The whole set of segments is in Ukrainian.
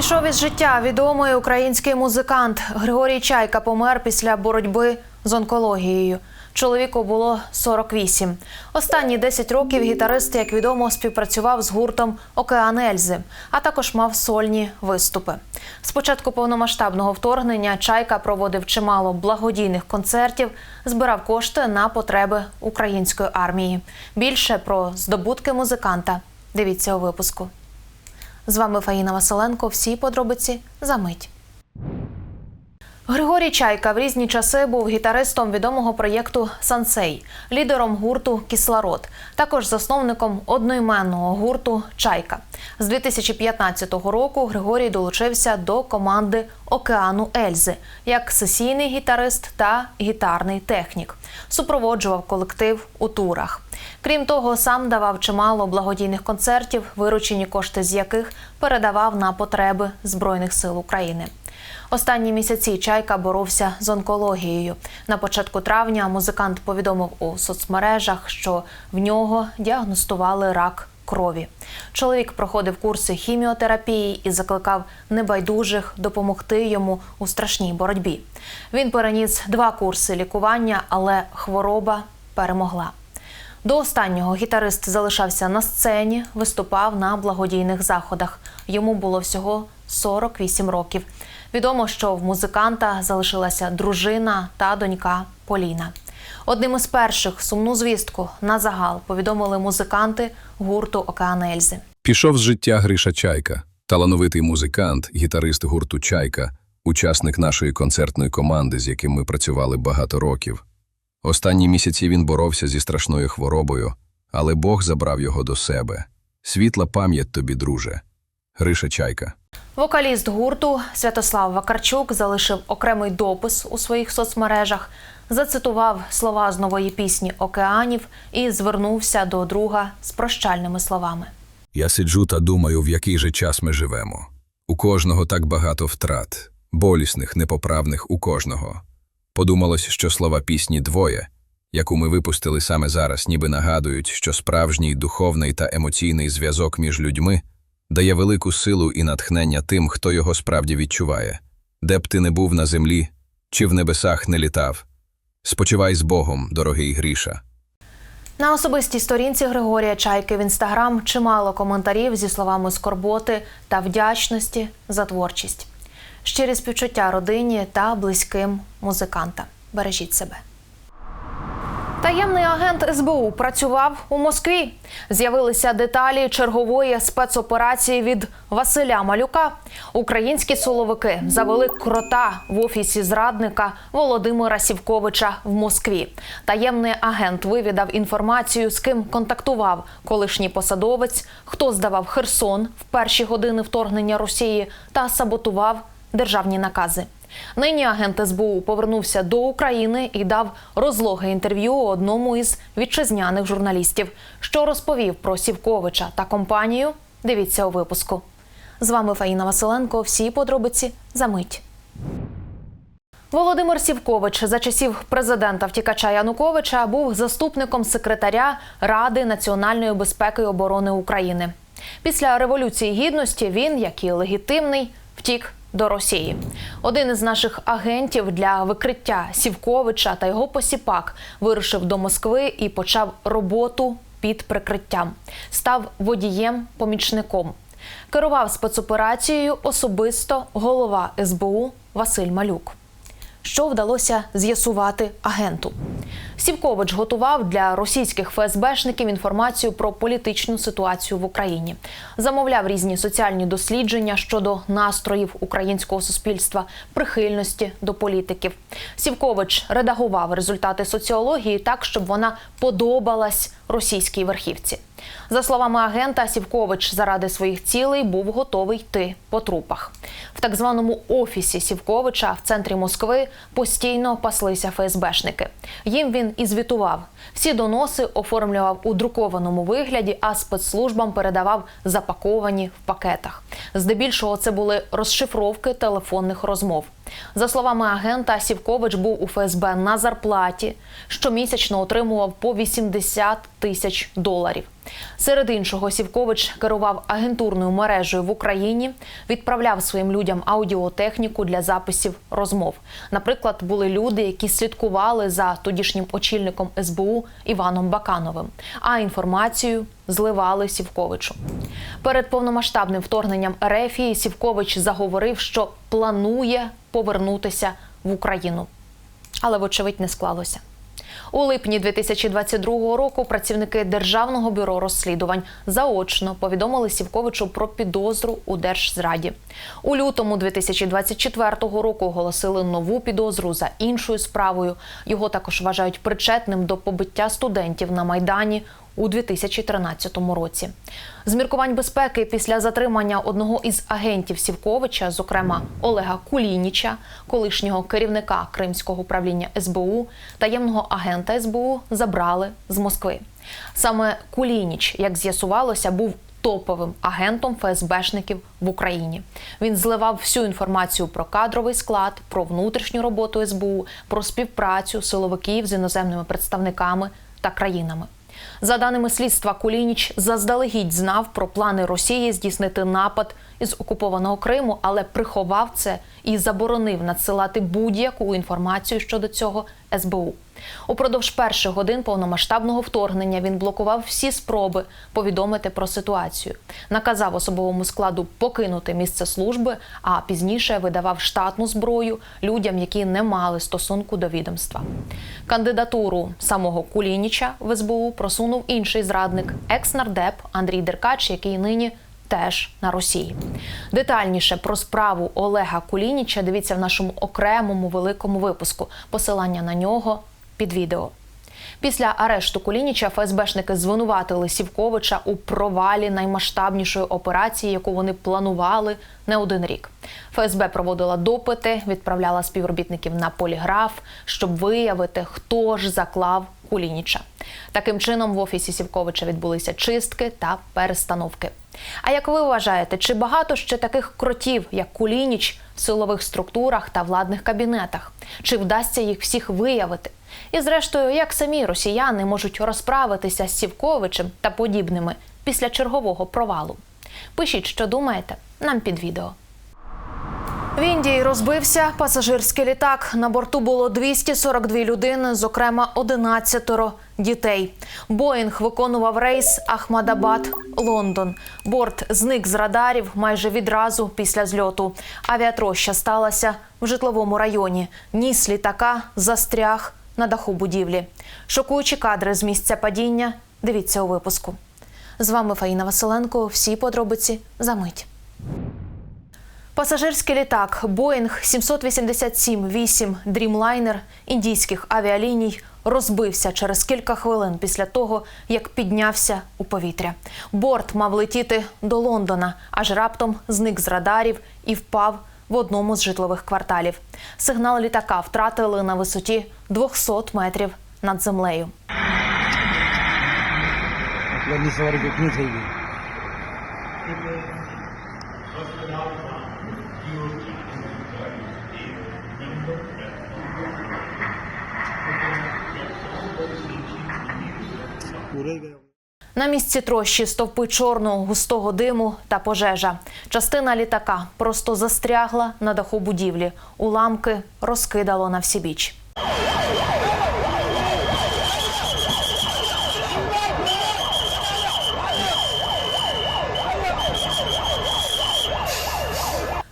Пішов із життя відомий український музикант Григорій Чайка помер після боротьби з онкологією. Чоловіку було 48. Останні 10 років гітарист, як відомо, співпрацював з гуртом Океан Ельзи, а також мав сольні виступи. З початку повномасштабного вторгнення Чайка проводив чимало благодійних концертів, збирав кошти на потреби української армії. Більше про здобутки музиканта дивіться у випуску. З вами Фаїна Василенко. Всі подробиці за мить. Григорій Чайка в різні часи був гітаристом відомого проєкту Сансей, лідером гурту Кислород, також засновником одноіменного гурту Чайка. З 2015 року Григорій долучився до команди Океану Ельзи як сесійний гітарист та гітарний технік. Супроводжував колектив у турах. Крім того, сам давав чимало благодійних концертів, виручені кошти з яких передавав на потреби Збройних сил України. Останні місяці Чайка боровся з онкологією. На початку травня музикант повідомив у соцмережах, що в нього діагностували рак крові. Чоловік проходив курси хіміотерапії і закликав небайдужих допомогти йому у страшній боротьбі. Він переніс два курси лікування, але хвороба перемогла. До останнього гітарист залишався на сцені, виступав на благодійних заходах. Йому було всього 48 років. Відомо, що в музиканта залишилася дружина та донька Поліна. Одним із перших сумну звістку на загал повідомили музиканти гурту Океан Ельзи. Пішов з життя Гриша Чайка, талановитий музикант, гітарист гурту Чайка, учасник нашої концертної команди, з яким ми працювали багато років. Останні місяці він боровся зі страшною хворобою, але Бог забрав його до себе. Світла пам'ять тобі, друже. Гриша Чайка. Вокаліст гурту Святослав Вакарчук залишив окремий допис у своїх соцмережах, зацитував слова з нової пісні Океанів і звернувся до друга з прощальними словами. Я сиджу та думаю, в який же час ми живемо. У кожного так багато втрат, болісних, непоправних у кожного. Подумалось, що слова пісні двоє, яку ми випустили саме зараз, ніби нагадують, що справжній духовний та емоційний зв'язок між людьми дає велику силу і натхнення тим, хто його справді відчуває. Де б ти не був на землі, чи в небесах не літав. Спочивай з Богом, дорогий Гріша. На особистій сторінці Григорія Чайки в інстаграм чимало коментарів зі словами скорботи та вдячності за творчість. Щирі співчуття родині та близьким музиканта. Бережіть себе. Таємний агент СБУ працював у Москві. З'явилися деталі чергової спецоперації від Василя Малюка. Українські силовики завели крота в офісі зрадника Володимира Сівковича в Москві. Таємний агент вивідав інформацію, з ким контактував колишній посадовець, хто здавав Херсон в перші години вторгнення Росії та саботував державні накази. Нині агент СБУ повернувся до України і дав розлоге інтерв'ю одному із вітчизняних журналістів. Що розповів про Сівковича та компанію? Дивіться у випуску. З вами Фаїна Василенко. Всі подробиці за мить. Володимир Сівкович за часів президента втікача Януковича був заступником секретаря Ради національної безпеки і оборони України. Після революції гідності він, як і легітимний, втік до Росії. Один із наших агентів для викриття Сівковича та його посіпак вирушив до Москви і почав роботу під прикриттям. Став водієм-помічником. Керував спецоперацією особисто голова СБУ Василь Малюк. Що вдалося з'ясувати агенту? Сівкович готував для російських ФСБшників інформацію про політичну ситуацію в Україні, замовляв різні соціальні дослідження щодо настроїв українського суспільства, прихильності до політиків. Сівкович редагував результати соціології так, щоб вона подобалась російській верхівці. За словами агента, Сівкович заради своїх цілей був готовий йти по трупах. В так званому офісі Сівковича в центрі Москви постійно паслися ФСБшники. Їм він і звітував. Всі доноси оформлював у друкованому вигляді, а спецслужбам передавав запаковані в пакетах. Здебільшого це були розшифровки телефонних розмов. За словами агента, Сівкович був у ФСБ на зарплаті, щомісячно отримував по 80 тисяч доларів. Серед іншого, Сівкович керував агентурною мережею в Україні, відправляв своїм людям аудіотехніку для записів розмов. Наприклад, були люди, які слідкували за тодішнім очільником СБУ Іваном Бакановим, а інформацію зливали Сівковичу. Перед повномасштабним вторгненням РФ Сівкович заговорив, що планує повернутися в Україну. Але, вочевидь, не склалося. У липні 2022 року працівники Державного бюро розслідувань заочно повідомили Сівковичу про підозру у держзраді. У лютому 2024 року оголосили нову підозру за іншою справою. Його також вважають причетним до побиття студентів на майдані у 2013 році. З міркувань безпеки після затримання одного із агентів Сівковича, зокрема Олега Кулініча, колишнього керівника Кримського управління СБУ, таємного агента СБУ забрали з Москви. Саме Кулініч, як з'ясувалося, був топовим агентом ФСБшників в Україні. Він зливав всю інформацію про кадровий склад, про внутрішню роботу СБУ, про співпрацю силовиків з іноземними представниками та країнами. За даними слідства, Кулініч заздалегідь знав про плани Росії здійснити напад із окупованого Криму, але приховав це і заборонив надсилати будь-яку інформацію щодо цього СБУ. Упродовж перших годин повномасштабного вторгнення він блокував всі спроби повідомити про ситуацію, наказав особовому складу покинути місце служби, а пізніше видавав штатну зброю людям, які не мали стосунку до відомства. Кандидатуру самого Кулініча в СБУ просунув інший зрадник, екс-нардеп Андрій Деркач, який нині теж на Росії. Детальніше про справу Олега Кулініча дивіться в нашому окремому великому випуску. Посилання на нього під відео. Після арешту Кулініча ФСБшники звинуватили Сівковича у провалі наймасштабнішої операції, яку вони планували не один рік. ФСБ проводила допити, відправляла співробітників на поліграф, щоб виявити, хто ж заклав Кулініча. Таким чином в офісі Сівковича відбулися чистки та перестановки. А як ви вважаєте, чи багато ще таких кротів, як Кулініч, в силових структурах та владних кабінетах? Чи вдасться їх всіх виявити? І зрештою, як самі росіяни можуть розправитися з Сівковичем та подібними після чергового провалу? Пишіть, що думаєте, нам під відео. В Індії розбився пасажирський літак. На борту було 242 людини, зокрема 11 дітей. Боїнг виконував рейс Ахмадабад-Лондон. Борт зник з радарів майже відразу після зльоту. Авіатроща сталася в житловому районі. Ніс літака застряг на даху будівлі. Шокуючі кадри з місця падіння. Дивіться у випуску. З вами Фаїна Василенко. Всі подробиці за мить. Пасажирський літак Боїнг 787-8 Dreamliner індійських авіаліній розбився через кілька хвилин після того, як піднявся у повітря. Борт мав летіти до Лондона, аж раптом зник з радарів і впав в одному з житлових кварталів. Сигнал літака втратили на висоті 200 метрів над землею. курили. На місці трощі стовпи чорного, густого диму та пожежа. Частина літака просто застрягла на даху будівлі. Уламки розкидало на всі біч.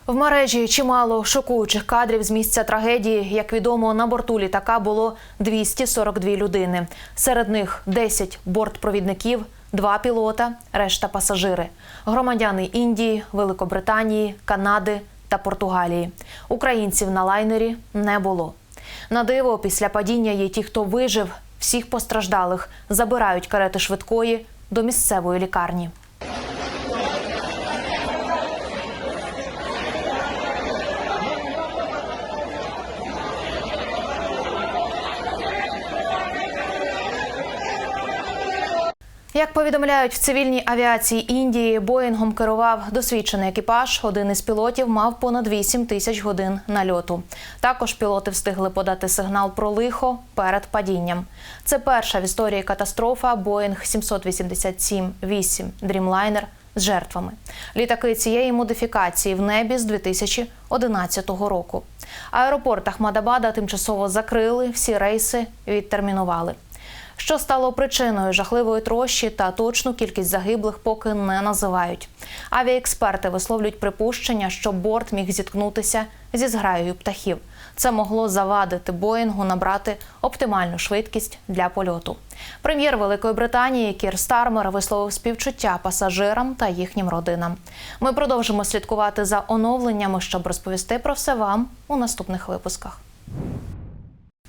В мережі чимало шокуючих кадрів з місця трагедії. Як відомо, на борту літака було 242 людини. Серед них 10 бортпровідників, два пілота, решта пасажири, громадяни Індії, Великобританії, Канади та Португалії. Українців на лайнері не було. На диво, після падіння є ті, хто вижив. Всіх постраждалих забирають карети швидкої до місцевої лікарні. Як повідомляють в цивільній авіації Індії, Боїнгом керував досвідчений екіпаж. Один із пілотів мав понад 8 тисяч годин нальоту. Також пілоти встигли подати сигнал про лихо перед падінням. Це перша в історії катастрофа Боїнг 787-8 Dreamliner з жертвами. Літаки цієї модифікації в небі з 2011 року. Аеропорт Ахмадабада тимчасово закрили, всі рейси відтермінували. Що стало причиною жахливої трощі та точну кількість загиблих поки не називають. Авіаексперти висловлюють припущення, що борт міг зіткнутися зі зграєю птахів. Це могло завадити Боїнгу набрати оптимальну швидкість для польоту. Прем'єр Великої Британії Кір Стармер висловив співчуття пасажирам та їхнім родинам. Ми продовжимо слідкувати за оновленнями, щоб розповісти про все вам у наступних випусках.